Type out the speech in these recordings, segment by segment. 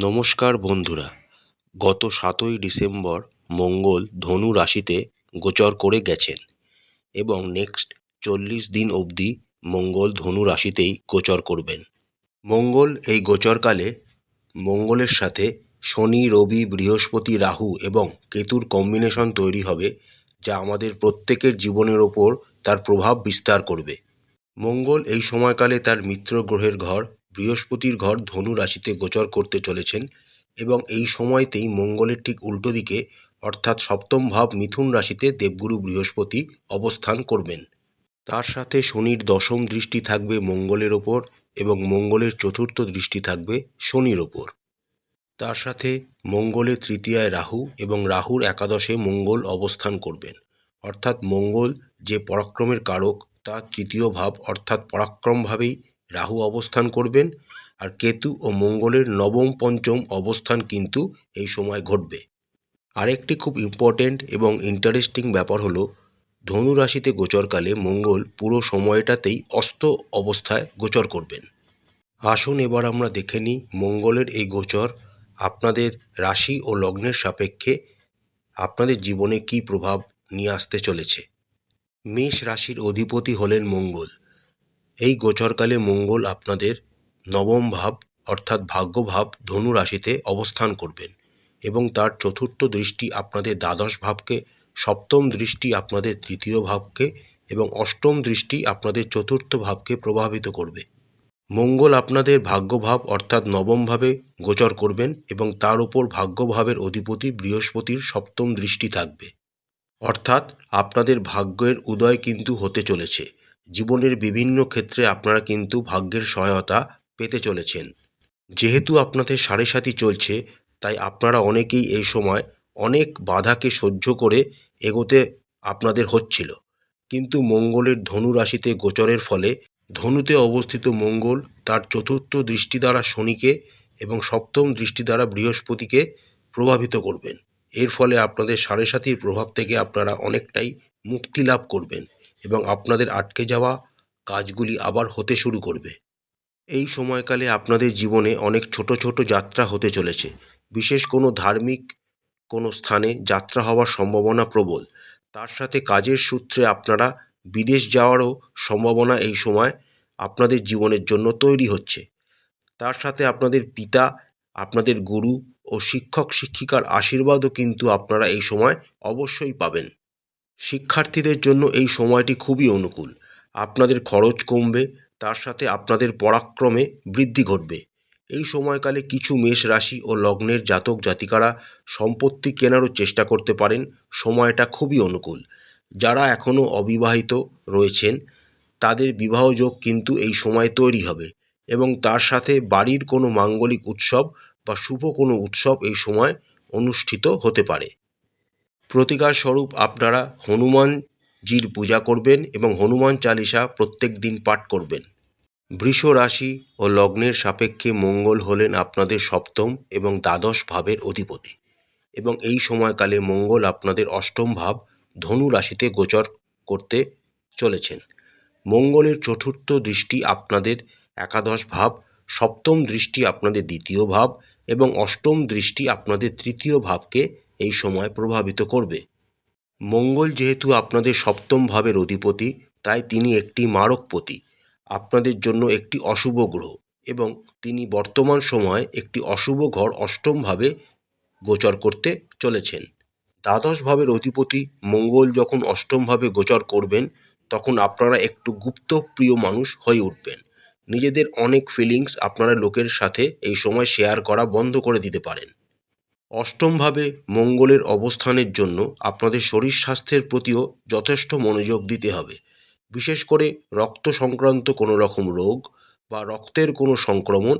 নমস্কার বন্ধুরা, গত সাতই ডিসেম্বর মঙ্গল ধনু রাশিতে গোচর করে গেছেন এবং নেক্সট চল্লিশ দিন অবধি মঙ্গল ধনু রাশিতেই গোচর করবেন। মঙ্গল এই গোচরকালে মঙ্গলের সাথে শনি, রবি, বৃহস্পতি, রাহু এবং কেতুর কম্বিনেশন তৈরি হবে যা আমাদের প্রত্যেকের জীবনের ওপর তার প্রভাব বিস্তার করবে। মঙ্গল এই সময়কালে তার মিত্র গ্রহের ঘর বৃহস্পতির ঘর ধনু রাশিতে গোচর করতে চলেছেন এবং এই সময়তেই মঙ্গলের ঠিক উল্টো দিকে, অর্থাৎ সপ্তম ভাব মিথুন রাশিতে দেবগুরু বৃহস্পতি অবস্থান করবেন। তার সাথে শনির দশম দৃষ্টি থাকবে মঙ্গলের ওপর এবং মঙ্গলের চতুর্থ দৃষ্টি থাকবে শনির ওপর। তার সাথে মঙ্গলের তৃতীয়ায় রাহু এবং রাহুর একাদশে মঙ্গল অবস্থান করবেন। অর্থাৎ মঙ্গল যে পরাক্রমের কারক, তা তৃতীয় ভাব, অর্থাৎ পরাক্রমভাবেই রাহু অবস্থান করবেন আর কেতু ও মঙ্গলের নবম, পঞ্চম অবস্থান কিন্তু এই সময় ঘটবে। আরেকটি খুব ইম্পর্ট্যান্ট এবং ইন্টারেস্টিং ব্যাপার হলো, ধনু রাশিতে গোচরকালে মঙ্গল পুরো সময়টাতেই অস্ত অবস্থায় গোচর করবেন। আসুন এবার আমরা দেখে নিই মঙ্গলের এই গোচর আপনাদের রাশি ও লগ্নের সাপেক্ষে আপনাদের জীবনে কী প্রভাব নিয়ে আসতে চলেছে। মেষ রাশির অধিপতি হলেন মঙ্গল। এই গোচরকালে মঙ্গল আপনাদের নবম ভাব অর্থাৎ ভাগ্যভাব ধনু রাশিতে অবস্থান করবেন এবং তার চতুর্থ দৃষ্টি আপনাদের দ্বাদশ ভাবকে, সপ্তম দৃষ্টি আপনাদের তৃতীয় ভাবকে এবং অষ্টম দৃষ্টি আপনাদের চতুর্থ ভাবকে প্রভাবিত করবে। মঙ্গল আপনাদের ভাগ্যভাব অর্থাৎ নবমভাবে গোচর করবেন এবং তার উপর ভাগ্যভাবের অধিপতি বৃহস্পতির সপ্তম দৃষ্টি থাকবে। অর্থাৎ আপনাদের ভাগ্যের উদয় কিন্তু হতে চলেছে। জীবনের বিভিন্ন ক্ষেত্রে আপনারা কিন্তু ভাগ্যের সহায়তা পেতে চলেছেন। যেহেতু আপনাদের সাড়ে সাথী চলছে, তাই আপনারা অনেকেই এই সময় অনেক বাধাকে সহ্য করে এগোতে আপনাদের হচ্ছিল। কিন্তু মঙ্গলের ধনু রাশিতে গোচরের ফলে ধনুতে অবস্থিত মঙ্গল তার চতুর্থ দৃষ্টি দ্বারা শনিকে এবং সপ্তম দৃষ্টি দ্বারা বৃহস্পতিকে প্রভাবিত করবেন। এর ফলে আপনাদের সাড়ে সাথীর প্রভাব থেকে আপনারা অনেকটাই মুক্তি লাভ করবেন। এবং আপনাদের আটকে যাওয়া কাজগুলি আবার হতে শুরু করবে। এই সময়কালে আপনাদের জীবনে অনেক ছোট ছোট যাত্রা হতে চলেছে। বিশেষ কোনো ধার্মিক কোনো স্থানে যাত্রা হওয়ার সম্ভাবনা প্রবল। তার সাথে কাজের সূত্রে আপনারা বিদেশ যাওয়ারও সম্ভাবনা এই সময় আপনাদের জীবনের জন্য তৈরি হচ্ছে। তার সাথে আপনাদের পিতা, আপনাদের গুরু ও শিক্ষক শিক্ষিকার আশীর্বাদও কিন্তু আপনারা এই সময় অবশ্যই পাবেন। শিক্ষার্থীদের জন্য এই সময়টি খুবই অনুকূল। আপনাদের খরচ কমবে, তার সাথে আপনাদের পরাক্রমে বৃদ্ধি ঘটবে। এই সময়কালে কিছু মেষ রাশি ও লগ্নের জাতক জাতিকারা সম্পত্তি কেনারও চেষ্টা করতে পারেন, সময়টা খুবই অনুকূল। যারা এখনও অবিবাহিত রয়েছেন, তাদের বিবাহযোগ কিন্তু এই সময় তৈরি হবে এবং তার সাথে বাড়ির কোনো মাঙ্গলিক উৎসব বা শুভ কোনো উৎসব এই সময় অনুষ্ঠিত হতে পারে। প্রতিকার স্বরূপ আপনারা হনুমানজির পূজা করবেন এবং হনুমান চালিসা প্রত্যেক দিন পাঠ করবেন। বৃষ রাশি ও লগ্নের সাপেক্ষে মঙ্গল হলেন আপনাদের সপ্তম এবং দ্বাদশ ভাবের অধিপতি। এবং এই সময়কালে মঙ্গল আপনাদের অষ্টম ভাব ধনু রাশিতে গোচর করতে চলেছেন। মঙ্গলের চতুর্থ দৃষ্টি আপনাদের একাদশ ভাব, সপ্তম দৃষ্টি আপনাদের দ্বিতীয় ভাব এবং অষ্টম দৃষ্টি আপনাদের তৃতীয় ভাবকে এই সময় প্রভাবিত করবে। মঙ্গল যেহেতু আপনাদের সপ্তম ভাবের অধিপতি, তাই তিনি একটি মারকপতি। আপনাদের জন্য একটি অশুভ গ্রহ এবং তিনি বর্তমান সময়ে একটি অশুভ ঘর অষ্টমভাবে গোচর করতে চলেছেন। দ্বাদশ ভাবের অধিপতি মঙ্গল যখন অষ্টমভাবে গোচর করবেন, তখন আপনারা একটু গুপ্ত প্রিয় মানুষ হয়ে উঠবেন। নিজেদের অনেক ফিলিংস আপনারা লোকের সাথে এই সময় শেয়ার করা বন্ধ করে দিতে পারেন। অষ্টমভাবে মঙ্গলের অবস্থানের জন্য আপনাদের শরীর স্বাস্থ্যের প্রতিও যথেষ্ট মনোযোগ দিতে হবে। বিশেষ করে রক্ত সংক্রান্ত কোনো রকম রোগ বা রক্তের কোনো সংক্রমণ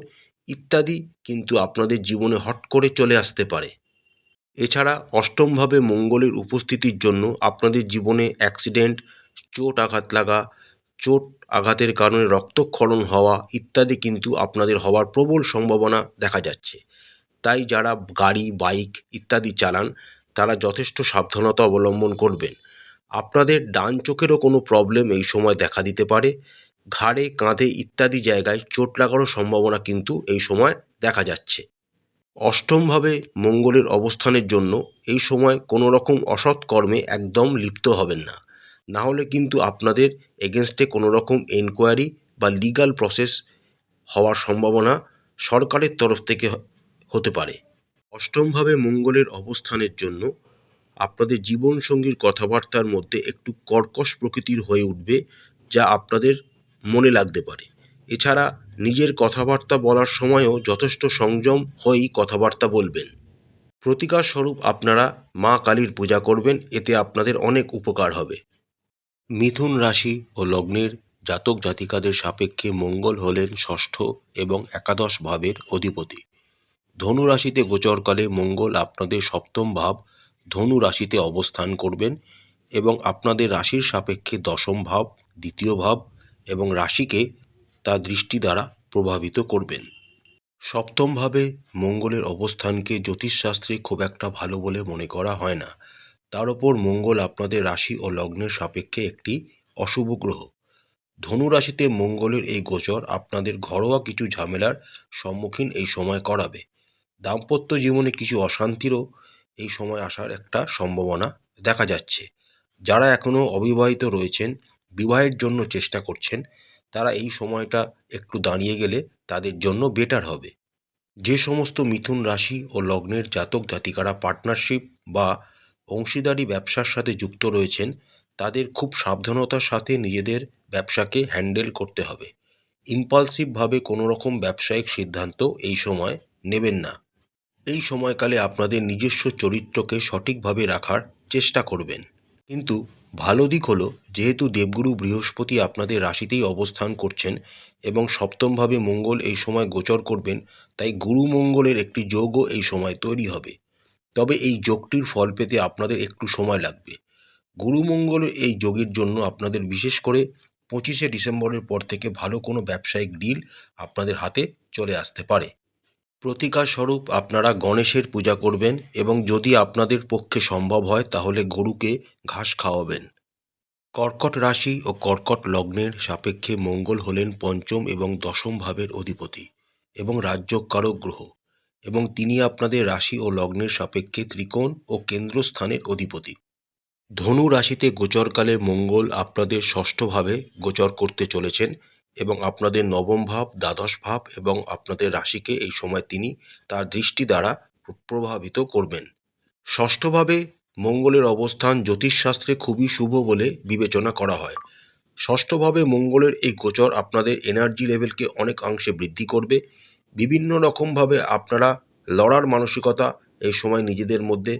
ইত্যাদি কিন্তু আপনাদের জীবনে হট করে চলে আসতে পারে। এছাড়া অষ্টমভাবে মঙ্গলের উপস্থিতির জন্য আপনাদের জীবনে অ্যাক্সিডেন্ট, চোট আঘাত লাগা, চোট আঘাতের কারণে রক্তক্ষরণ হওয়া ইত্যাদি কিন্তু আপনাদের হওয়ার প্রবল সম্ভাবনা দেখা যাচ্ছে। তাই যারা গাড়ি, বাইক ইত্যাদি চালান, তারা যথেষ্ট সাবধানতা অবলম্বন করবেন। আপনাদের ডান চোখেরও কোনো প্রবলেম এই সময় দেখা দিতে পারে। ঘাড়ে, কাঁধে ইত্যাদি জায়গায় চোট লাগারও সম্ভাবনা কিন্তু এই সময় দেখা যাচ্ছে। অষ্টমভাবে মঙ্গলের অবস্থানের জন্য এই সময় কোনো রকম অসৎ কর্মে একদম লিপ্ত হবেন না। না হলে কিন্তু আপনাদের এগেনস্টে কোনো রকম এনকোয়ারি বা লিগ্যাল প্রসেস হওয়ার সম্ভাবনা সরকারের তরফ থেকে হতে পারে। অষ্টমভাবে মঙ্গলের অবস্থানের জন্য আপনাদের জীবনসঙ্গীর কথাবার্তার মধ্যে একটু কর্কশ প্রকৃতির হয়ে উঠবে যা আপনাদের মনে লাগতে পারে। এছাড়া নিজের কথাবার্তা বলার সময়ও যথেষ্ট সংযম হয়েই কথাবার্তা বলবেন। প্রতিকার স্বরূপ আপনারা মা কালীর পূজা করবেন, এতে আপনাদের অনেক উপকার হবে। মিথুন রাশি ও লগ্নের জাতক জাতিকাদের সাপেক্ষে মঙ্গল হলেন ষষ্ঠ এবং একাদশ ভাবের অধিপতি। ধনু রাশিতে গোচরকালে মঙ্গল আপনাদের সপ্তম ভাব ধনু রাশিতে অবস্থান করবেন এবং আপনাদের রাশির সাপেক্ষে দশম ভাব, দ্বিতীয় ভাব এবং রাশিকে তার দৃষ্টি দ্বারা প্রভাবিত করবেন। সপ্তমভাবে মঙ্গলের অবস্থানকে জ্যোতিষশাস্ত্রে খুব একটা ভালো বলে মনে করা হয় না। তার ওপর মঙ্গল আপনাদের রাশি ও লগ্নের সাপেক্ষে একটি অশুভ গ্রহ। ধনু রাশিতে মঙ্গলের এই গোচর আপনাদের ঘরোয়া কিছু ঝামেলার সম্মুখীন এই সময় করাবে। দাম্পত্য জীবনে কিছু অশান্তিরও এই সময় আসার একটা সম্ভাবনা দেখা যাচ্ছে। যারা এখনও অবিবাহিত রয়েছেন, বিবাহের জন্য চেষ্টা করছেন, তারা এই সময়টা একটু দাঁড়িয়ে গেলে তাদের জন্য বেটার হবে। যে সমস্ত মিথুন রাশি ও লগ্নের জাতক জাতিকারা পার্টনারশিপ বা অংশীদারি ব্যবসার সাথে যুক্ত রয়েছেন, তাদের খুব সাবধানতার সাথে নিজেদের ব্যবসাকে হ্যান্ডেল করতে হবে। ইম্পালসিভভাবে কোনো রকম ব্যবসায়িক সিদ্ধান্ত এই সময় নেবেন না। এই সময়কালে আপনাদের নিজস্ব চরিত্রকে সঠিকভাবে রাখার চেষ্টা করবেন। কিন্তু ভালো দিক হলো, যেহেতু দেবগুরু বৃহস্পতি আপনাদের রাশিতেই অবস্থান করছেন এবং সপ্তমভাবে মঙ্গল এই সময় গোচর করবেন, তাই গুরু মঙ্গলের একটি যোগও এই সময় তৈরি হবে। তবে এই যোগটির ফল পেতে আপনাদের একটু সময় লাগবে। গুরু মঙ্গলের এই যোগের জন্য আপনাদের বিশেষ করে পঁচিশে ডিসেম্বরের পর থেকে ভালো কোনো ব্যবসায়িক ডিল আপনাদের হাতে চলে আসতে পারে। প্রতিকার স্বরূপ আপনারা গণেশের পূজা করবেন এবং যদি আপনাদের পক্ষে সম্ভব হয়, তাহলে গরুকে ঘাস খাওয়াবেন। কর্কট রাশি ও কর্কট লগ্নের সাপেক্ষে মঙ্গল হলেন পঞ্চম এবং দশম ভাবের অধিপতি এবং রাজ্যকারক গ্রহ এবং তিনি আপনাদের রাশি ও লগ্নের সাপেক্ষে ত্রিকোণ ও কেন্দ্রস্থানের অধিপতি। ধনু রাশিতে গোচরকালে মঙ্গল আপনাদের ষষ্ঠভাবে গোচর করতে চলেছেন এবং আপনাদের নবম ভাব, দ্বাদশ ভাব এবং আপনাদের রাশিকে এই সময় তিনি তার দৃষ্টি দ্বারা প্রভাবিত করবেন। ষষ্ঠভাবে মঙ্গলের অবস্থান জ্যোতিষশাস্ত্রে খুবই শুভ বলে বিবেচনা করা হয়। ষষ্ঠভাবে মঙ্গলের এই গোচর আপনাদের এনার্জি লেভেলকে অনেকাংশে বৃদ্ধি করবে। বিভিন্ন রকমভাবে আপনারা লড়ার মানসিকতা এই সময় নিজেদের মধ্যে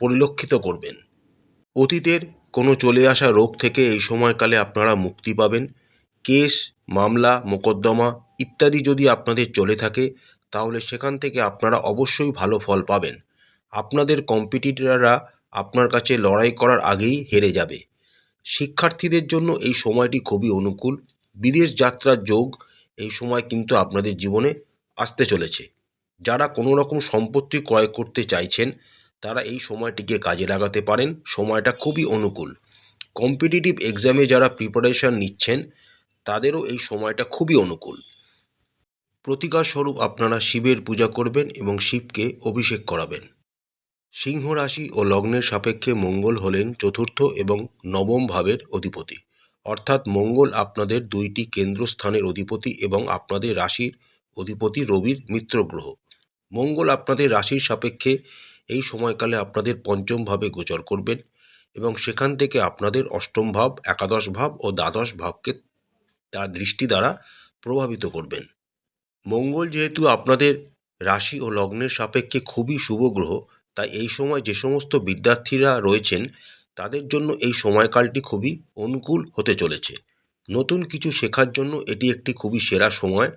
পরিলক্ষিত করবেন। অতীতের কোনো চলে আসা রোগ থেকে এই সময়কালে আপনারা মুক্তি পাবেন। কেস, মামলা, মোকদ্দমা ইত্যাদি যদি আপনাদের চলে থাকে, তাহলে সেখান থেকে আপনারা অবশ্যই ভালো ফল পাবেন। আপনাদের কম্পিটিটররা আপনার কাছে লড়াই করার আগেই হেরে যাবে। শিক্ষার্থীদের জন্য এই সময়টি খুবই অনুকূল। বিদেশ যাত্রার যোগ এই সময় কিন্তু আপনাদের জীবনে আসতে চলেছে। যারা কোনো রকম সম্পত্তি ক্রয় করতে চাইছেন, তারা এই সময়টিকে কাজে লাগাতে পারেন। সময়টা খুবই অনুকূল। কম্পিটিটিভ এক্সামে যারা প্রিপারেশন নিচ্ছেন তাদেরও এই সময়টা খুবই অনুকূল। প্রতিকার স্বরূপ আপনারা শিবের পূজা করবেন এবং শিবকে অভিষেক করাবেন। সিংহ রাশি ও লগ্নের সাপেক্ষে মঙ্গল হলেন চতুর্থ এবং নবম ভাবের অধিপতি। অর্থাৎ মঙ্গল আপনাদের দুইটি কেন্দ্রস্থানের অধিপতি এবং আপনাদের রাশির অধিপতি রবির মিত্র গ্রহ। মঙ্গল আপনাদের রাশির সাপেক্ষে এই সময়কালে আপনাদের পঞ্চম ভাবে গোচর করবেন এবং সেখান থেকে আপনাদের অষ্টম ভাব, একাদশ ভাব ও দ্বাদশ ভাবকে তার দৃষ্টি দ্বারা প্রভাবিত করবেন। মঙ্গল যেহেতু আপনাদের রাশি ও লগ্নের সাপেক্ষে খুবই শুভ গ্রহ, তাই এই সময় যে সমস্ত বিদ্যার্থীরা রয়েছেন, তাদের জন্য এই সময়কালটি খুবই অনুকূল হতে চলেছে। নতুন কিছু শেখার জন্য এটি একটি খুবই সেরা সময়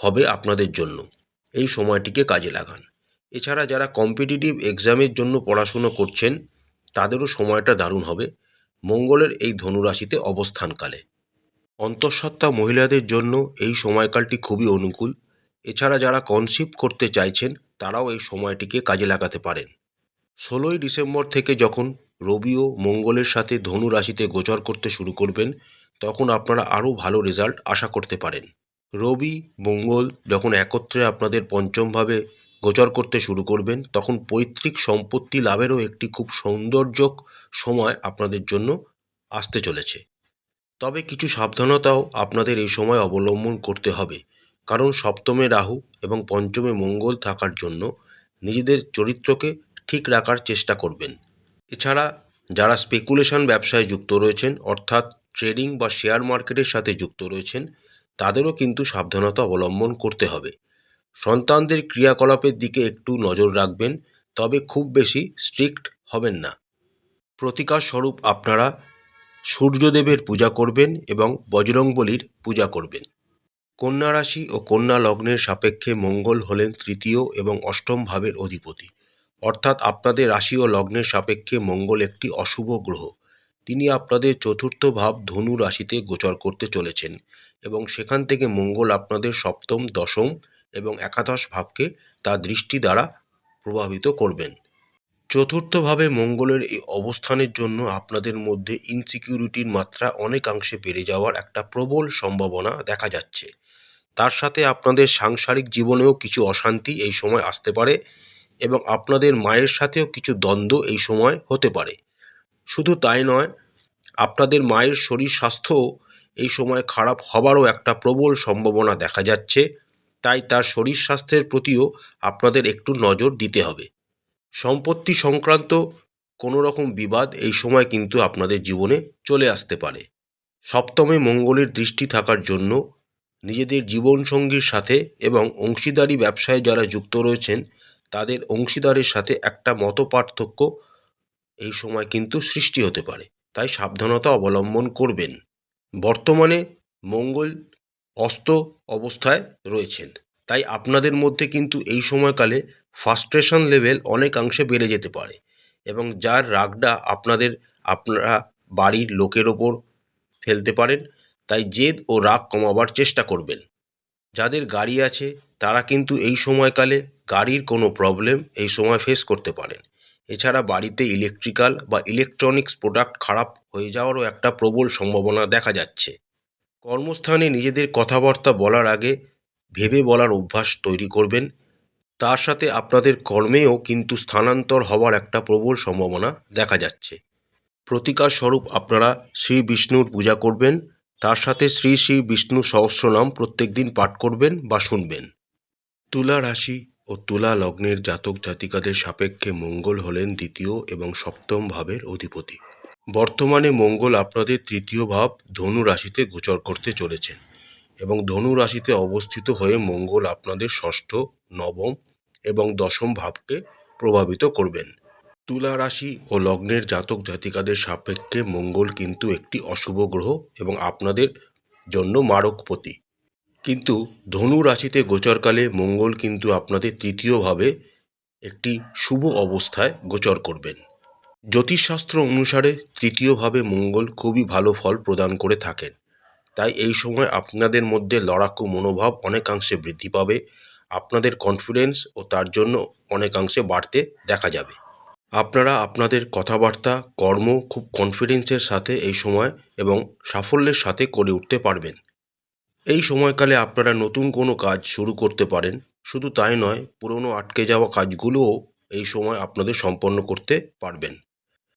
হবে আপনাদের জন্য। এই সময়টিকে কাজে লাগান। এছাড়া যারা কম্পিটিটিভ এক্সামের জন্য পড়াশুনো করছেন, তাদেরও সময়টা দারুণ হবে। মঙ্গলের এই ধনুরাশিতে অবস্থানকালে। অন্তঃসত্ত্বা মহিলাদের জন্য এই সময়কালটি খুবই অনুকূল। এছাড়া যারা কনসিভ করতে চাইছেন, তারাও এই সময়টিকে কাজে লাগাতে পারেন। ষোলোই ডিসেম্বর থেকে যখন রবি ও মঙ্গলের সাথে ধনু রাশিতে গোচর করতে শুরু করবেন, তখন আপনারা আরও ভালো রেজাল্ট আশা করতে পারেন। রবি, মঙ্গল যখন একত্রে আপনাদের পঞ্চমভাবে গোচর করতে শুরু করবেন, তখন পৈতৃক সম্পত্তি লাভেরও একটি খুব সৌন্দর্যক সময় আপনাদের জন্য আসতে চলেছে। তবে কিছু সাবধানতাও আপনাদের এই সময় অবলম্বন করতে হবে। কারণ সপ্তমে রাহু এবং পঞ্চমে মঙ্গল থাকার জন্য নিজেদের চরিত্রকে ঠিক রাখার চেষ্টা করবেন। এছাড়া যারা স্পেকুলেশন ব্যবসায় যুক্ত রয়েছেন, অর্থাৎ ট্রেডিং বা শেয়ার মার্কেটের সাথে যুক্ত রয়েছেন, তাদেরও কিন্তু সাবধানতা অবলম্বন করতে হবে। সন্তানদের ক্রিয়াকলাপের দিকে একটু নজর রাখবেন, তবে খুব বেশি স্ট্রিক্ট হবেন না। প্রতিকার স্বরূপ আপনারা সূর্যদেবের পূজা করবেন এবং বজরংবলীর পূজা করবেন। কন্যা রাশি ও কন্যা লগ্নের সাপেক্ষে মঙ্গল হলেন তৃতীয় এবং অষ্টম ভাবের অধিপতি। অর্থাৎ আপনাদের রাশি ও লগ্নের সাপেক্ষে মঙ্গল একটি অশুভ গ্রহ। তিনি আপনাদের চতুর্থ ভাব ধনু রাশিতে গোচর করতে চলেছেন এবং সেখান থেকে মঙ্গল আপনাদের সপ্তম, দশম এবং একাদশ ভাবকে তার দৃষ্টি দ্বারা প্রভাবিত করবেন। চতুর্থভাবে মঙ্গলের এই অবস্থানের জন্য আপনাদের মধ্যে ইনসিকিউরিটির মাত্রা অনেকাংশে বেড়ে যাওয়ার একটা প্রবল সম্ভাবনা দেখা যাচ্ছে। তার সাথে আপনাদের সাংসারিক জীবনেও কিছু অশান্তি এই সময় আসতে পারে এবং আপনাদের মায়ের সাথেও কিছু দ্বন্দ্ব এই সময় হতে পারে। শুধু তাই নয়, আপনাদের মায়ের শরীর স্বাস্থ্যও এই সময় খারাপ হবারও একটা প্রবল সম্ভাবনা দেখা যাচ্ছে। তাই তার শরীর স্বাস্থ্যের প্রতিও আপনাদের একটু নজর দিতে হবে। সম্পত্তি সংক্রান্ত কোনো রকম বিবাদ এই সময় কিন্তু আপনাদের জীবনে চলে আসতে পারে। সপ্তমে মঙ্গলের দৃষ্টি থাকার জন্য নিজেদের জীবনসঙ্গীর সাথে এবং অংশীদারি ব্যবসায় যারা যুক্ত রয়েছেন, তাদের অংশীদারের সাথে একটা মতপার্থক্য এই সময় কিন্তু সৃষ্টি হতে পারে। তাই সাবধানতা অবলম্বন করবেন। বর্তমানে মঙ্গল অস্ত অবস্থায় রয়েছেন। তাই আপনাদের মধ্যে কিন্তু এই সময়কালে ফার্স্ট্রেশন লেভেল অনেকাংশে বেড়ে যেতে পারে এবং যার রাগটা আপনাদের, আপনারা বাড়ির লোকের ওপর ফেলতে পারেন, তাই জেদ ও রাগ কমাবার চেষ্টা করবেন। যাদের গাড়ি আছে, তারা কিন্তু এই সময়কালে গাড়ির কোনো প্রবলেম এই সময় ফেস করতে পারেন। এছাড়া বাড়িতে ইলেকট্রিক্যাল বা ইলেকট্রনিক্স প্রোডাক্ট খারাপ হয়ে যাওয়ারও একটা প্রবল সম্ভাবনা দেখা যাচ্ছে। কর্মস্থানে নিজেদের কথাবার্তা বলার আগে ভেবে বলার অভ্যাস তৈরি করবেন তার সাথে আপনাদের কর্মেও কিন্তু স্থানান্তর হওয়ার একটা প্রবল সম্ভাবনা দেখা যাচ্ছে। প্রতিকার স্বরূপ আপনারা শ্রী বিষ্ণুর পূজা করবেন, তার সাথে শ্রী শ্রী বিষ্ণু সহস্রনাম প্রত্যেক দিন পাঠ করবেন বা শুনবেন। তুলা রাশি ও তুলা লগ্নের জাতক জাতিকাদের সাপেক্ষে মঙ্গল হলেন দ্বিতীয় এবং সপ্তম ভাবের অধিপতি। বর্তমানে মঙ্গল আপনাদের তৃতীয় ভাব ধনু রাশিতে গোচর করতে চলেছেন এবং ধনু রাশিতে অবস্থিত হয়ে মঙ্গল আপনাদের ষষ্ঠ, নবম এবং দশম ভাবকে প্রভাবিত করবেন। তুলা রাশি ও লগ্নের জাতক জাতিকাদের সাপেক্ষে মঙ্গল কিন্তু একটি অশুভ গ্রহ এবং আপনাদের জন্য মারকপতি কিন্তু ধনু রাশিতে গোচরকালে মঙ্গল কিন্তু আপনাদের তৃতীয়ভাবে একটি শুভ অবস্থায় গোচর করবেন। জ্যোতিষশাস্ত্র অনুসারে তৃতীয়ভাবে মঙ্গল খুবই ভালো ফল প্রদান করে থাকেন। তাই এই সময় আপনাদের মধ্যে লড়াকু মনোভাব অনেকাংশে বৃদ্ধি পাবে আপনাদের কনফিডেন্স ও তার জন্য অনেকাংশে বাড়তে দেখা যাবে। আপনারা আপনাদের কথাবার্তা, কর্ম খুব কনফিডেন্সের সাথে এই সময় এবং সাফল্যের সাথে করে উঠতে পারবেন। এই সময়কালে আপনারা নতুন কোনো কাজ শুরু করতে পারেন। শুধু তাই নয়, পুরনো আটকে যাওয়া কাজগুলোও এই সময় আপনাদের সম্পন্ন করতে পারবেন।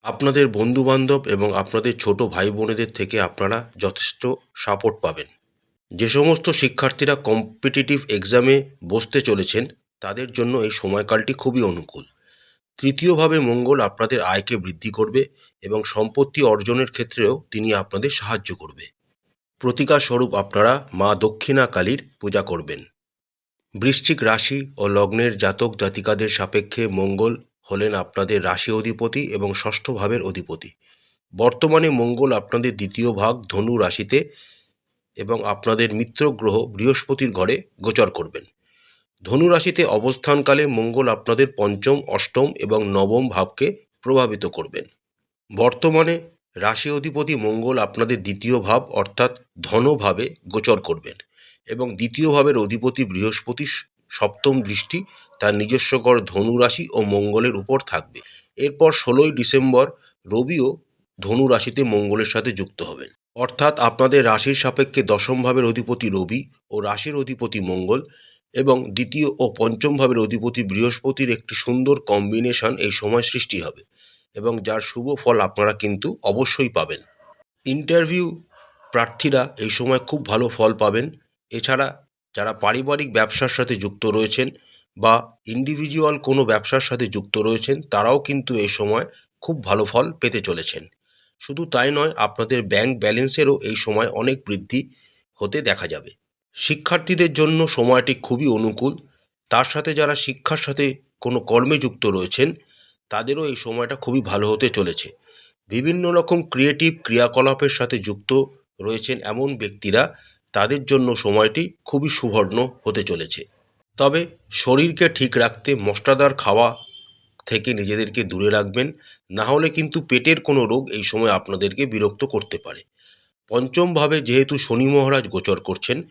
আপনাদের বন্ধুবান্ধব এবং আপনাদের ছোট ভাই বোনেদের থেকে আপনারা যথেষ্ট সাপোর্ট পাবেন। যে সমস্ত শিক্ষার্থীরা কম্পিটিটিভ এক্সামে বসতে চলেছেন, তাদের জন্য এই সময়কালটি খুবই অনুকূল। তৃতীয়ভাবে মঙ্গল আপনাদের আয়কে বৃদ্ধি করবে এবং সম্পত্তি অর্জনের ক্ষেত্রেও তিনি আপনাদের সাহায্য করবে। প্রতিকার স্বরূপ আপনারা মা দক্ষিণা কালীর পূজা করবেন। বৃশ্চিক রাশি ও লগ্নের জাতক জাতিকাদের সাপেক্ষে মঙ্গল হলেন আপনাদের রাশি অধিপতি এবং ষষ্ঠ ভাবের অধিপতি। বর্তমানে মঙ্গল আপনাদের দ্বিতীয় ভাগ ধনু রাশিতে এবং আপনাদের মিত্র গ্রহ বৃহস্পতির ঘরে গোচর করবেন। ধনু রাশিতে অবস্থানকালে মঙ্গল আপনাদের পঞ্চম, অষ্টম এবং নবম ভাবকে প্রভাবিত করবেন। বর্তমানে রাশি অধিপতি মঙ্গল আপনাদের দ্বিতীয় ভাব অর্থাৎ ধনভাবে গোচর করবেন এবং দ্বিতীয় ভাবের অধিপতি বৃহস্পতি সপ্তম দৃষ্টি তার নিজস্ব গড় ধনু রাশি ও মঙ্গলের উপর থাকবে। এরপর ষোলোই ডিসেম্বর রবিও ধনু রাশিতে মঙ্গলের সাথে যুক্ত হবেন। অর্থাৎ আপনাদের রাশির সাপেক্ষে দশম ভাবের অধিপতি রবি ও রাশির অধিপতি মঙ্গল এবং দ্বিতীয় ও পঞ্চম ভাবের অধিপতি বৃহস্পতির একটি সুন্দর কম্বিনেশন এই সময় সৃষ্টি হবে এবং যার শুভ ফল আপনারা কিন্তু অবশ্যই পাবেন। ইন্টারভিউ প্রার্থীরা এই সময় খুব ভালো ফল পাবেন। এছাড়া যারা পারিবারিক ব্যবসার সাথে যুক্ত রয়েছেন বা ইন্ডিভিজুয়াল কোনো ব্যবসার সাথে যুক্ত রয়েছেন, তারাও কিন্তু এই সময় খুব ভালো ফল পেতে চলেছেন। শুধু তাই নয়, আপনাদের ব্যাংক ব্যালেন্সেরও এই সময় অনেক বৃদ্ধি হতে দেখা যাবে। শিক্ষার্থীদের জন্য সময়টি খুবই অনুকূল। তার সাথে যারা শিক্ষার সাথে কোনো কর্মে যুক্ত রয়েছেন, তাদেরও এই সময়টা খুবই ভালো হতে চলেছে। বিভিন্ন রকম ক্রিয়েটিভ ক্রিয়াকলাপের সাথে যুক্ত রয়েছেন এমন ব্যক্তিরা, তাদের জন্য সময়টি খুবই সুবর্ণ হতে চলেছে। তবে শরীরকে ঠিক রাখতে মশলাদার খাওয়া থেকে নিজেদেরকে দূরে রাখবেন, না হলে কিন্তু পেটের কোনো রোগ এই সময় আপনাদেরকে বিরক্ত করতে পারে। পঞ্চমভাবে যেহেতু শনি মহারাজ গোচর করছেন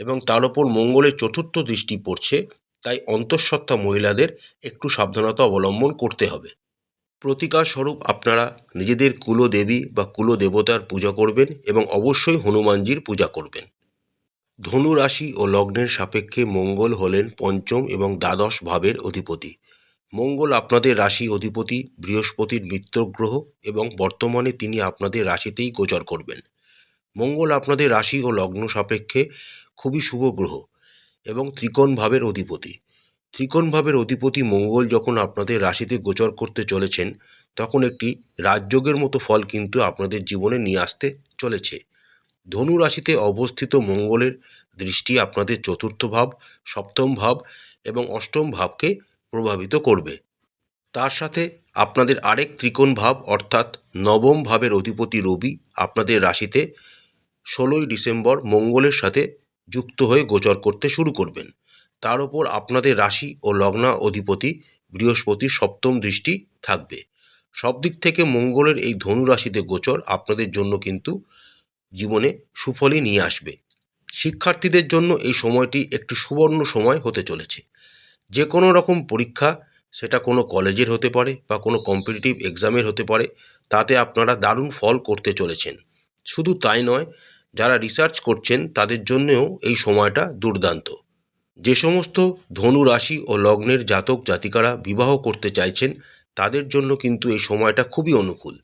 এবং তার ওপর মঙ্গলের চতুর্থ দৃষ্টি পড়ছে, তাই অন্তঃসত্ত্বা মহিলাদের একটু সাবধানতা অবলম্বন করতে হবে। প্রতিকার স্বরূপ আপনারা নিজেদের কুলদেবী বা কুলদেবতার পূজা করবেন এবং অবশ্যই হনুমানজির পূজা করবেন। ধনু রাশি ও লগ্নের সাপেক্ষে মঙ্গল হলেন পঞ্চম এবং দ্বাদশ ভাবের অধিপতি। মঙ্গল আপনাদের রাশি অধিপতি, বৃহস্পতির মিত্র গ্রহ এবং বর্তমানে তিনি আপনাদের রাশিতেই গোচর করবেন। মঙ্গল আপনাদের রাশি ও লগ্ন সাপেক্ষে খুবই শুভ গ্রহ এবং ত্রিকোণ ভাবের অধিপতি। ত্রিকোণ ভাবের অধিপতি মঙ্গল যখন আপনাদের রাশিতে গোচর করতে চলেছেন, তখন একটি রাজযোগের মতো ফল কিন্তু আপনাদের জীবনে নিয়ে আসতে চলেছে। ধনু রাশিতে অবস্থিত মঙ্গলের দৃষ্টি আপনাদের চতুর্থ ভাব, সপ্তম ভাব এবং অষ্টম ভাবকে প্রভাবিত করবে। তার সাথে আপনাদের আরেক ত্রিকোণ ভাব অর্থাৎ নবম ভাবের অধিপতি রবি আপনাদের রাশিতে ষোলোই ডিসেম্বর মঙ্গলের সাথে যুক্ত হয়ে গোচর করতে শুরু করবেন। তার ওপর আপনাদের রাশি ও লগ্না অধিপতি বৃহস্পতির সপ্তম দৃষ্টি থাকবে। সব দিক থেকে মঙ্গলের এই ধনু রাশিতে গোচর আপনাদের জন্য কিন্তু জীবনে সুফলই নিয়ে আসবে। শিক্ষার্থীদের জন্য এই সময়টি একটি সুবর্ণ সময় হতে চলেছে। যে কোনো রকম পরীক্ষা, সেটা কোনো কলেজের হতে পারে বা কোনো কম্পিটিটিভ এক্সামের হতে পারে, তাতে আপনারা দারুণ ফল করতে চলেছেন। শুধু তাই নয়, যারা রিসার্চ করছেন, তাদের জন্যেও এই সময়টা দুর্দান্ত। যে সমস্ত ধনু রাশি ও লগ্নের জাতক জাতিকারা বিবাহ করতে চাইছেন, তাদের জন্য কিন্তু এই সময়টা খুবই অনুকূল।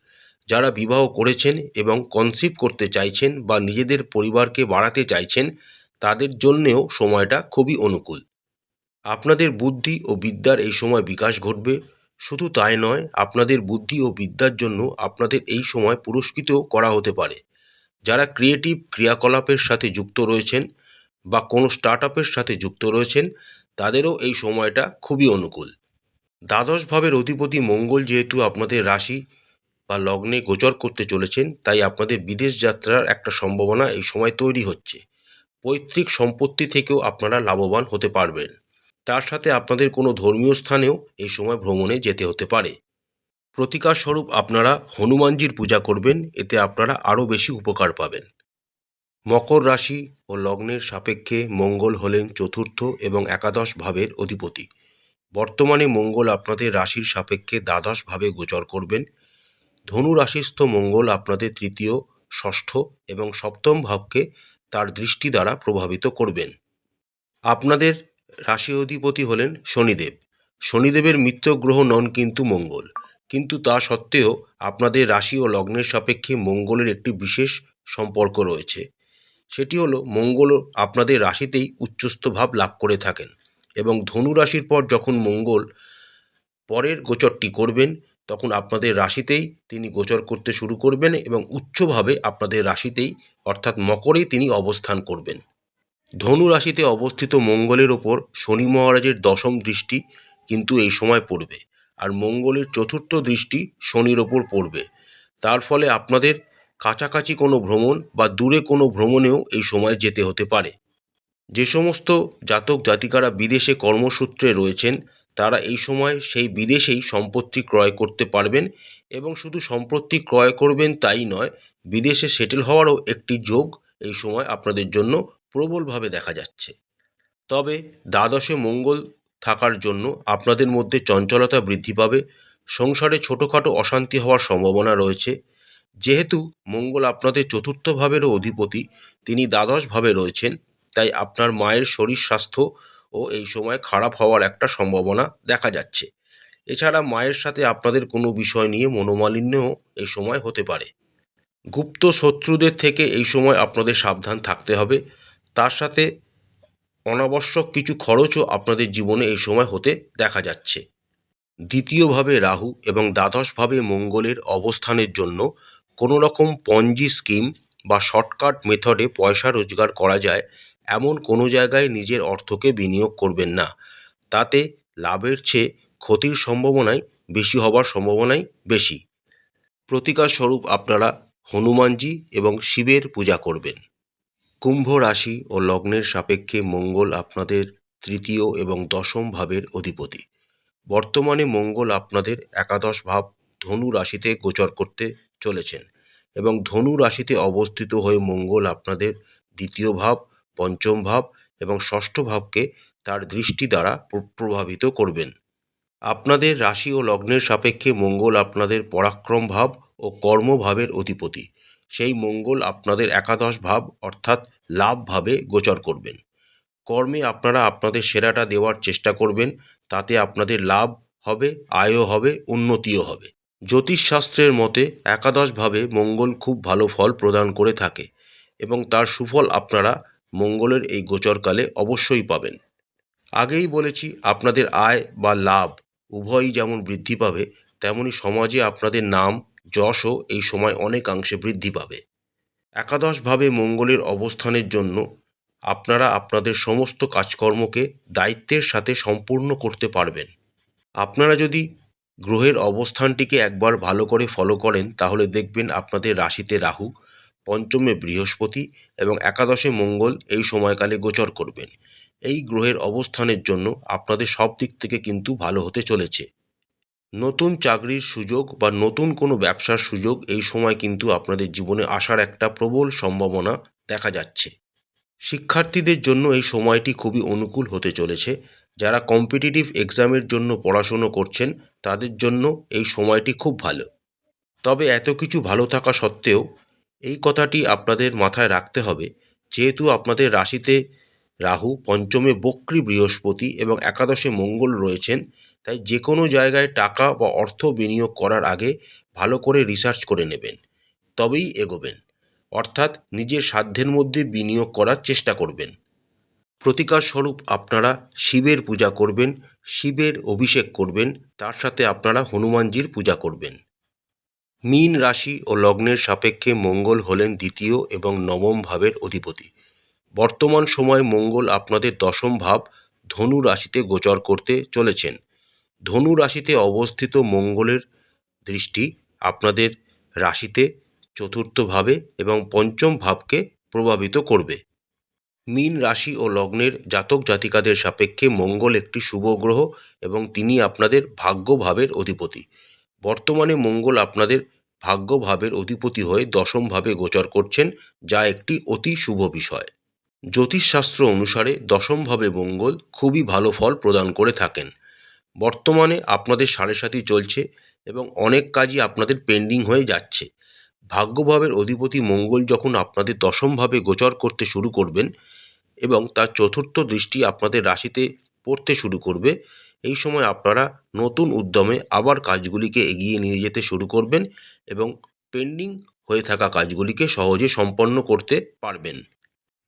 যারা বিবাহ করেছেন এবং কনসিভ করতে চাইছেন বা নিজেদের পরিবারকে বাড়াতে চাইছেন, তাদের জন্যেও সময়টা খুবই অনুকূল। আপনাদের বুদ্ধি ও বিদ্যার এই সময় বিকাশ ঘটবে। শুধু তাই নয়, আপনাদের বুদ্ধি ও বিদ্যার জন্য আপনাদের এই সময় পুরস্কৃতও করা হতে পারে। যারা ক্রিয়েটিভ ক্রিয়াকলাপের সাথে যুক্ত রয়েছেন বা কোনো স্টার্ট সাথে যুক্ত রয়েছেন, তাদেরও এই সময়টা খুবই অনুকূল। দ্বাদশ ভাবের অধিপতি মঙ্গল যেহেতু আপনাদের রাশি বা লগ্নে গোচর করতে চলেছেন, তাই আপনাদের বিদেশ যাত্রার একটা সম্ভাবনা এই সময় তৈরি হচ্ছে। পৈতৃক সম্পত্তি থেকেও আপনারা লাভবান হতে পারবেন। তার সাথে আপনাদের কোনো ধর্মীয় স্থানেও এই সময় ভ্রমণে যেতে হতে পারে। প্রতিকার স্বরূপ আপনারা হনুমানজির পূজা করবেন, এতে আপনারা আরও বেশি উপকার পাবেন। মকর রাশি ও লগ্নের সাপেক্ষে মঙ্গল হলেন চতুর্থ এবং একাদশ ভাবের অধিপতি। বর্তমানে মঙ্গল আপনাদের রাশির সাপেক্ষে দ্বাদশ ভাবে গোচর করবেন। ধনু রাশিস্থ মঙ্গল আপনাদের তৃতীয়, ষষ্ঠ এবং সপ্তম ভাবকে তার দৃষ্টি দ্বারা প্রভাবিত করবেন। আপনাদের রাশি অধিপতি হলেন শনিদেব। শনিদেবের মিত্র গ্রহ নন কিন্তু মঙ্গল। কিন্তু তা সত্ত্বেও আপনাদের রাশি ও লগ্নের সাপেক্ষে মঙ্গলের একটি বিশেষ সম্পর্ক রয়েছে। সেটি হলো, মঙ্গল আপনাদের রাশিতেই উচ্চস্থ ভাব লাভ করে থাকেন এবং ধনু রাশির পর যখন মঙ্গল পরের গোচরটি করবেন, তখন আপনাদের রাশিতেই তিনি গোচর করতে শুরু করবেন এবং উচ্চভাবে আপনাদের রাশিতেই অর্থাৎ মকরেই তিনি অবস্থান করবেন। ধনু রাশিতে অবস্থিত মঙ্গলের ওপর শনি মহারাজের দশম দৃষ্টি কিন্তু এই সময় পড়বে আর মঙ্গলের চতুর্থ দৃষ্টি শনির ওপর পড়বে। তার ফলে আপনাদের কাছাকাছি কোনো ভ্রমণ বা দূরে কোনো ভ্রমণেও এই সময় যেতে হতে পারে। যে সমস্ত জাতক জাতিকারা বিদেশে কর্মসূত্রে রয়েছেন, তারা এই সময় সেই বিদেশেই সম্পত্তি ক্রয় করতে পারবেন এবং শুধু সম্পত্তি ক্রয় করবেন তাই নয়, বিদেশে সেটেল হওয়ারও একটি যোগ এই সময় আপনাদের জন্য প্রবলভাবে দেখা যাচ্ছে। তবে দ্বাদশে মঙ্গল থাকার জন্য আপনাদের মধ্যে চঞ্চলতা বৃদ্ধি পাবে, সংসারে ছোটোখাটো অশান্তি হওয়ার সম্ভাবনা রয়েছে। যেহেতু মঙ্গল আপনাদের চতুর্থ ভাবেরও অধিপতি, তিনি দ্বাদশভাবে রয়েছেন, তাই আপনার মায়ের শরীর স্বাস্থ্য ও এই সময় খারাপ হওয়ার একটা সম্ভাবনা দেখা যাচ্ছে। এছাড়া মায়ের সাথে আপনাদের কোনো বিষয় নিয়ে মনোমালিন্যও এই সময় হতে পারে। গুপ্ত শত্রুদের থেকে এই সময় আপনাদের সাবধান থাকতে হবে। তার সাথে অনাবশ্যক কিছু খরচও আপনাদের জীবনে এই সময় হতে দেখা যাচ্ছে। দ্বিতীয়ভাবে রাহু এবং দ্বাদশভাবে মঙ্গলের অবস্থানের জন্য কোনো রকম পঞ্জি স্কিম বা শর্টকাট মেথডে পয়সা রোজগার করা যায় এমন কোনো জায়গায় নিজের অর্থকে বিনিয়োগ করবেন না। তাতে লাভের চেয়ে ক্ষতির সম্ভাবনাই বেশি হবার সম্ভাবনাই বেশি। প্রতিকার স্বরূপ আপনারা হনুমানজি এবং শিবের পূজা করবেন। কুম্ভ রাশি ও লগ্নের সাপেক্ষে মঙ্গল আপনাদের তৃতীয় এবং দশম ভাবের অধিপতি। বর্তমানে মঙ্গল আপনাদের একাদশ ভাব ধনু রাশিতে গোচর করতে চলেছেন এবং ধনু রাশিতে অবস্থিত হয়ে মঙ্গল আপনাদের দ্বিতীয় ভাব, পঞ্চম ভাব এবং ষষ্ঠ ভাবকে তার দৃষ্টি দ্বারা প্রভাবিত করবেন। আপনাদের রাশি ও লগ্নের সাপেক্ষে মঙ্গল আপনাদের পরাক্রম ভাব ও কর্মভাবের অধিপতি। সেই মঙ্গল আপনাদের একাদশ ভাব অর্থাৎ লাভ ভাবে গোচর করবেন। কর্মে আপনারা আপনাদের সেরাটা দেওয়ার চেষ্টা করবেন, তাতে আপনাদের লাভ হবে, আয়ও হবে, উন্নতিও হবে। জ্যোতিষশাস্ত্রের মতে একাদশভাবে মঙ্গল খুব ভালো ফল প্রদান করে থাকে এবং তার সুফল আপনারা মঙ্গলের এই গোচরকালে অবশ্যই পাবেন। আগেই বলেছি, আপনাদের আয় বা লাভ উভয়ই যেমন বৃদ্ধি পাবে, তেমনি সমাজে আপনাদের নাম যশও এই সময় অনেকাংশে বৃদ্ধি পাবে। একাদশভাবে মঙ্গলের অবস্থানের জন্য আপনারা আপনাদের সমস্ত কাজকর্মকে দায়িত্বের সাথে সম্পূর্ণ করতে পারবেন। আপনারা যদি গ্রহের অবস্থানটিকে একবার ভালো করে ফলো করেন, তাহলে দেখবেন আপনাদের রাশিতে রাহু, পঞ্চমে বৃহস্পতি এবং একাদশে মঙ্গল এই সময়কালে গোচর করবেন। এই গ্রহের অবস্থানের জন্য আপনাদের সব দিক থেকে কিন্তু ভালো হতে চলেছে। নতুন চাকরির সুযোগ বা নতুন কোনো ব্যবসার সুযোগ এই সময় কিন্তু আপনাদের জীবনে আসার একটা প্রবল সম্ভাবনা দেখা যাচ্ছে। শিক্ষার্থীদের জন্য এই সময়টি খুবই অনুকূল হতে চলেছে। যারা কম্পিটিটিভ এক্সামের জন্য পড়াশুনো করছেন, তাদের জন্য এই সময়টি খুব ভালো। তবে এত কিছু ভালো থাকা সত্ত্বেও এই কথাটি আপনাদের মাথায় রাখতে হবে, যেহেতু আপনাদের রাশিতে রাহু, পঞ্চমে বক্রী বৃহস্পতি এবং একাদশে মঙ্গল রয়েছেন। তাই যে কোনো জায়গায় টাকা বা অর্থ বিনিয়োগ করার আগে ভালো করে রিসার্চ করে নেবেন, তবেই এগোবেন। অর্থাৎ নিজের সাধ্যের মধ্যে বিনিয়োগ করার চেষ্টা করবেন। প্রতিকার স্বরূপ আপনারা শিবের পূজা করবেন, শিবের অভিষেক করবেন, তার সাথে আপনারা হনুমানজির পূজা করবেন। মীন রাশি ও লগ্নের সাপেক্ষে মঙ্গল হলেন দ্বিতীয় এবং নবম ভাবের অধিপতি। বর্তমান সময়ে মঙ্গল আপনাদের দশম ভাব ধনু রাশিতে গোচর করতে চলেছেন। ধনু রাশিতে অবস্থিত মঙ্গলের দৃষ্টি আপনাদের রাশিতে চতুর্থভাবে এবং পঞ্চম ভাবকে প্রভাবিত করবে। মীন রাশি ও লগ্নের জাতক জাতিকাদের সাপেক্ষে মঙ্গল একটি শুভ গ্রহ এবং তিনি আপনাদের ভাগ্যভাবের অধিপতি। বর্তমানে মঙ্গল আপনাদের ভাগ্যভাবের অধিপতি হয়ে দশমভাবে গোচর করছেন, যা একটি অতি শুভ বিষয়। জ্যোতিষশাস্ত্র অনুসারে দশমভাবে মঙ্গল খুবই ভালো ফল প্রদান করে থাকেন। বর্তমানে আপনাদের সাড়ে সাথী চলছে এবং অনেক কাজই আপনাদের পেন্ডিং হয়ে যাচ্ছে। ভাগ্যভাবের অধিপতি মঙ্গল যখন আপনাদের দশমভাবে গোচর করতে শুরু করবেন এবং তার চতুর্থ দৃষ্টি আপনাদের রাশিতে পড়তে শুরু করবে, এই সময় আপনারা নতুন উদ্যমে আবার কাজগুলিকে এগিয়ে নিয়ে যেতে শুরু করবেন এবং পেন্ডিং হয়ে থাকা কাজগুলিকে সহজে সম্পন্ন করতে পারবেন।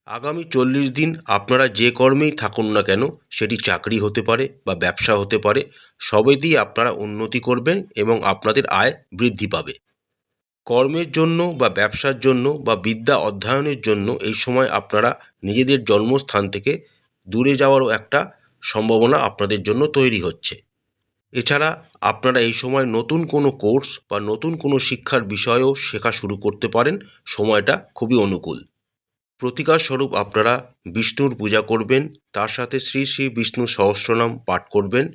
আগামী চল্লিশ দিন আপনারা যে কর্মেই থাকুন না কেন, সেটি চাকরি হতে পারে বা ব্যবসা হতে পারে সবেতেই আপনারা উন্নতি করবেন এবং আপনাদের আয় বৃদ্ধি পাবে। কর্মের জন্য বা ব্যবসার জন্য বা বিদ্যা অধ্যয়নের জন্য এই সময় আপনারা নিজেদের জন্মস্থান থেকে দূরে যাওয়ারও একটা সম্ভাবনা আপনাদের জন্য তৈরি হচ্ছে। এছাড়া আপনারা এই সময় নতুন কোনো কোর্স বা নতুন কোনো শিক্ষার বিষয়ও শেখা শুরু করতে পারেন, সময়টা খুবই অনুকূল। প্রতিকার স্বরূপ আপনারা বিষ্ণুর পূজা করবেন, তার সাথে শ্রী শ্রী বিষ্ণু সহস্রনাম পাঠ করবেন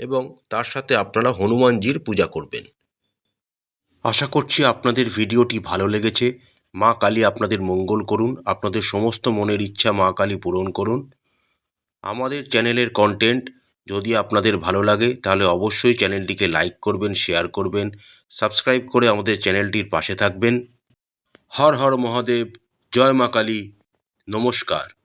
এবং তার সাথে আপনারা হনুমানজির পূজা করবেন। আশা করছি আপনাদের ভিডিওটি ভালো লেগেছে। মা কালী আপনাদের মঙ্গল করুন, আপনাদের সমস্ত মনের ইচ্ছা মা কালী পূরণ করুন। আমাদের চ্যানেলের কন্টেন্ট যদি আপনাদের ভালো লাগে, তাহলে অবশ্যই চ্যানেলটিকে লাইক করবেন শেয়ার করবেন সাবস্ক্রাইব করে আমাদের চ্যানেলটির পাশে থাকবেন। হর হর মহাদেব। জয় মা কালী নমস্কার।